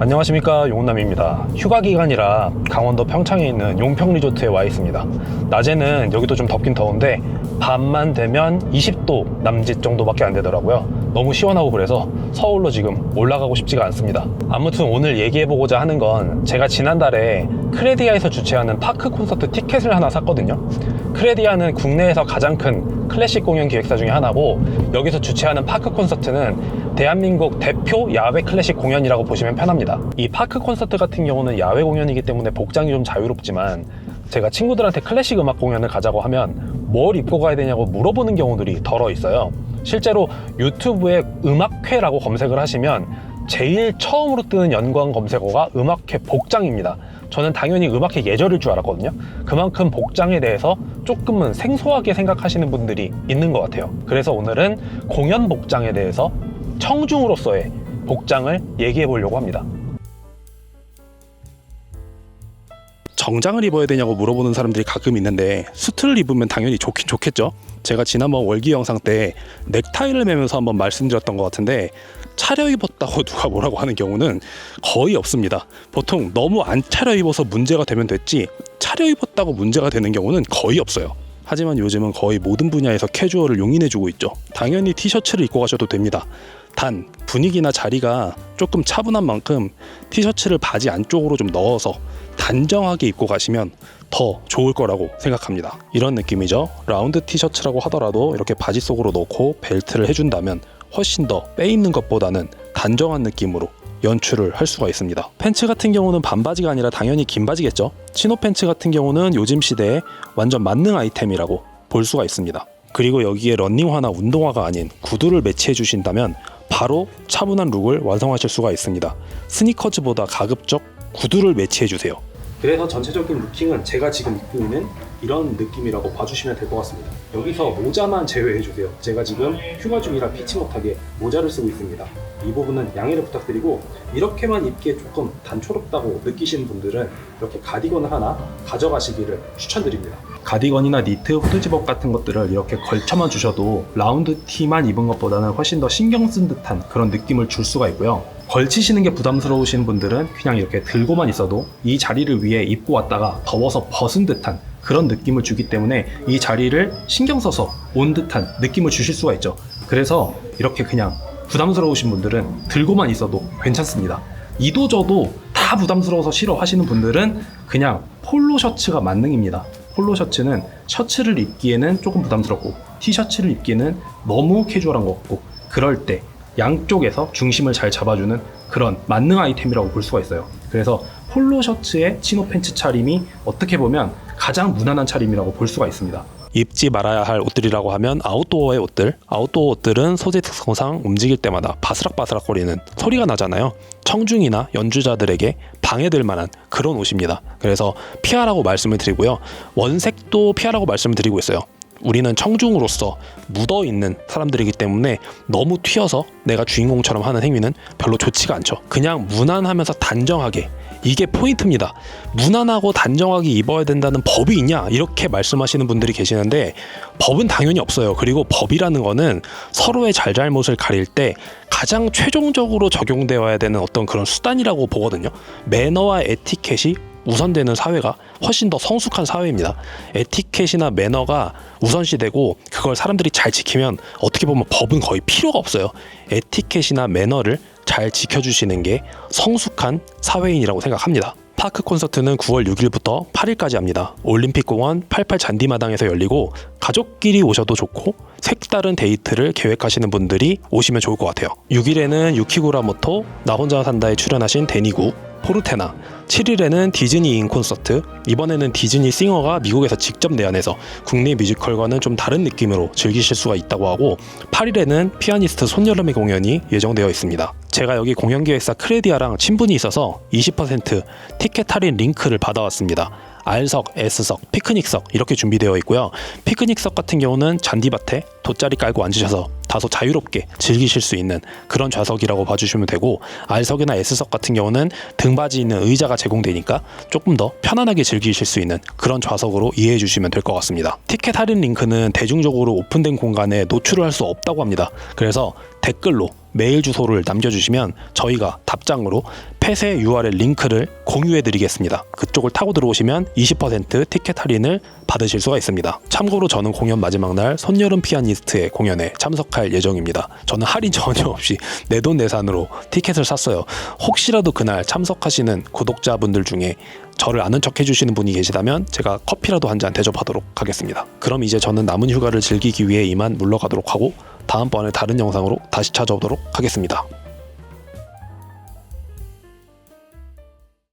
안녕하십니까 용남입니다. 휴가 기간이라 강원도 평창에 있는 용평 리조트에 와 있습니다. 낮에는 여기도 좀 덥긴 더운데 밤만 되면 20도 남짓 정도밖에 안 되더라고요. 너무 시원하고 그래서 서울로 지금 올라가고 싶지가 않습니다. 아무튼 오늘 얘기해보고자 하는 건 제가 지난달에 크레디아에서 주최하는 파크 콘서트 티켓을 하나 샀거든요 크레디아는 국내에서 가장 큰 클래식 공연 기획사 중에 하나고 여기서 주최하는 파크 콘서트는 대한민국 대표 야외 클래식 공연이라고 보시면 편합니다. 이 파크 콘서트 같은 경우는 야외 공연이기 때문에 복장이 좀 자유롭지만 제가 친구들한테 클래식 음악 공연을 가자고 하면 뭘 입고 가야 되냐고 물어보는 경우들이 덜어 있어요. 실제로 유튜브에 음악회라고 검색을 하시면 제일 처음으로 뜨는 연관 검색어가 음악회 복장입니다. 저는 당연히 음악회 예절일 줄 알았거든요. 그만큼 복장에 대해서 조금은 생소하게 생각하시는 분들이 있는 것 같아요. 그래서 오늘은 공연 복장에 대해서 청중으로서의 복장을 얘기해 보려고 합니다. 정장을 입어야 되냐고 물어보는 사람들이 가끔 있는데 수트를 입으면 당연히 좋긴 좋겠죠. 제가 지난번 월기 영상 때 넥타이를 매면서 한번 말씀드렸던 것 같은데 차려 입었다고 누가 뭐라고 하는 경우는 거의 없습니다. 보통 너무 안 차려 입어서 문제가 되면 됐지 차려 입었다고 문제가 되는 경우는 거의 없어요. 하지만 요즘은 거의 모든 분야에서 캐주얼을 용인해주고 있죠. 당연히 티셔츠를 입고 가셔도 됩니다. 단 분위기나 자리가 조금 차분한 만큼 티셔츠를 바지 안쪽으로 좀 넣어서 단정하게 입고 가시면 더 좋을 거라고 생각합니다. 이런 느낌이죠. 라운드 티셔츠라고 하더라도 이렇게 바지 속으로 넣고 벨트를 해준다면 훨씬 더 빼입는 것보다는 단정한 느낌으로 연출을 할 수가 있습니다. 팬츠 같은 경우는 반바지가 아니라 당연히 긴 바지겠죠. 치노 팬츠 같은 경우는 요즘 시대에 완전 만능 아이템이라고 볼 수가 있습니다. 그리고 여기에 런닝화나 운동화가 아닌 구두를 매치해 주신다면 바로 차분한 룩을 완성하실 수가 있습니다. 스니커즈보다 가급적 구두를 매치해 주세요. 그래서 전체적인 루킹은 제가 지금 입고 있는 이런 느낌이라고 봐주시면 될 것 같습니다. 여기서 모자만 제외해 주세요. 제가 지금 휴가 중이라 피치 못하게 모자를 쓰고 있습니다. 이 부분은 양해를 부탁드리고 이렇게만 입기에 조금 단초롭다고 느끼시는 분들은 이렇게 가디건을 하나 가져가시기를 추천드립니다. 가디건이나 니트, 후드 집업 같은 것들을 이렇게 걸쳐만 주셔도 라운드 티만 입은 것보다는 훨씬 더 신경 쓴 듯한 그런 느낌을 줄 수가 있고요. 걸치시는 게 부담스러우신 분들은 그냥 이렇게 들고만 있어도 이 자리를 위해 입고 왔다가 더워서 벗은 듯한 그런 느낌을 주기 때문에 이 자리를 신경 써서 온 듯한 느낌을 주실 수가 있죠. 그래서 이렇게 그냥 부담스러우신 분들은 들고만 있어도 괜찮습니다. 이도 저도 다 부담스러워서 싫어 하시는 분들은 그냥 폴로 셔츠가 만능입니다. 폴로 셔츠는 셔츠를 입기에는 조금 부담스럽고 티셔츠를 입기에는 너무 캐주얼한 것 같고 그럴 때 양쪽에서 중심을 잘 잡아주는 그런 만능 아이템이라고 볼 수가 있어요. 그래서 폴로 셔츠에 치노 팬츠 차림이 어떻게 보면 가장 무난한 차림이라고 볼 수가 있습니다. 입지 말아야 할 옷들이라고 하면 아웃도어의 옷들. 아웃도어 옷들은 소재 특성상 움직일 때마다 바스락바스락거리는 소리가 나잖아요. 청중이나 연주자들에게 방해될 만한 그런 옷입니다. 그래서 피하라고 말씀을 드리고요. 원색도 피하라고 말씀을 드리고 있어요. 우리는 청중으로서 묻어 있는 사람들이기 때문에 너무 튀어서 내가 주인공처럼 하는 행위는 별로 좋지가 않죠. 그냥 무난하면서 단정하게 이게 포인트입니다. 무난하고 단정하게 입어야 된다는 법이 있냐 이렇게 말씀하시는 분들이 계시는데 법은 당연히 없어요. 그리고 법이라는 거는 서로의 잘잘못을 가릴 때 가장 최종적으로 적용되어야 되는 어떤 그런 수단이라고 보거든요. 매너와 에티켓이 우선되는 사회가 훨씬 더 성숙한 사회입니다. 에티켓이나 매너가 우선시되고 그걸 사람들이 잘 지키면 어떻게 보면 법은 거의 필요가 없어요. 에티켓이나 매너를 잘 지켜주시는 게 성숙한 사회인이라고 생각합니다. 파크 콘서트는 9월 6일부터 8일까지 합니다. 올림픽공원 88 잔디마당에서 열리고 가족끼리 오셔도 좋고 색다른 데이트를 계획하시는 분들이 오시면 좋을 것 같아요. 6일에는 유키구라모토 나 혼자 산다에 출연하신 데니구 포르테나 7일에는 디즈니 인 콘서트 이번에는 디즈니 싱어가 미국에서 직접 내한해서 국내 뮤지컬과는 좀 다른 느낌으로 즐기실 수가 있다고 하고 8일에는 피아니스트 손여름의 공연이 예정되어 있습니다. 제가 여기 공연기획사 크레디아랑 친분이 있어서 20% 티켓 할인 링크를 받아왔습니다. R석, S석, 피크닉석 이렇게 준비되어 있고요. 피크닉석 같은 경우는 잔디밭에 돗자리 깔고 앉으셔서 다소 자유롭게 즐기실 수 있는 그런 좌석이라고 봐주시면 되고 R석이나 S석 같은 경우는 등받이 있는 의자가 제공되니까 조금 더 편안하게 즐기실 수 있는 그런 좌석으로 이해해 주시면 될 것 같습니다. 티켓 할인 링크는 대중적으로 오픈된 공간에 노출을 할 수 없다고 합니다. 그래서 댓글로 메일 주소를 남겨주시면 저희가 답장으로 폐쇄 URL 링크를 공유해드리겠습니다. 그쪽을 타고 들어오시면 20% 티켓 할인을 받으실 수가 있습니다. 참고로 저는 공연 마지막 날 손여름 피아니스트의 공연에 참석할 예정입니다. 저는 할인 전혀 없이 내돈내산으로 티켓을 샀어요. 혹시라도 그날 참석하시는 구독자분들 중에 저를 아는 척 해주시는 분이 계시다면 제가 커피라도 한 잔 대접하도록 하겠습니다. 그럼 이제 저는 남은 휴가를 즐기기 위해 이만 물러가도록 하고 다음번에 다른 영상으로 다시 찾아오도록 하겠습니다.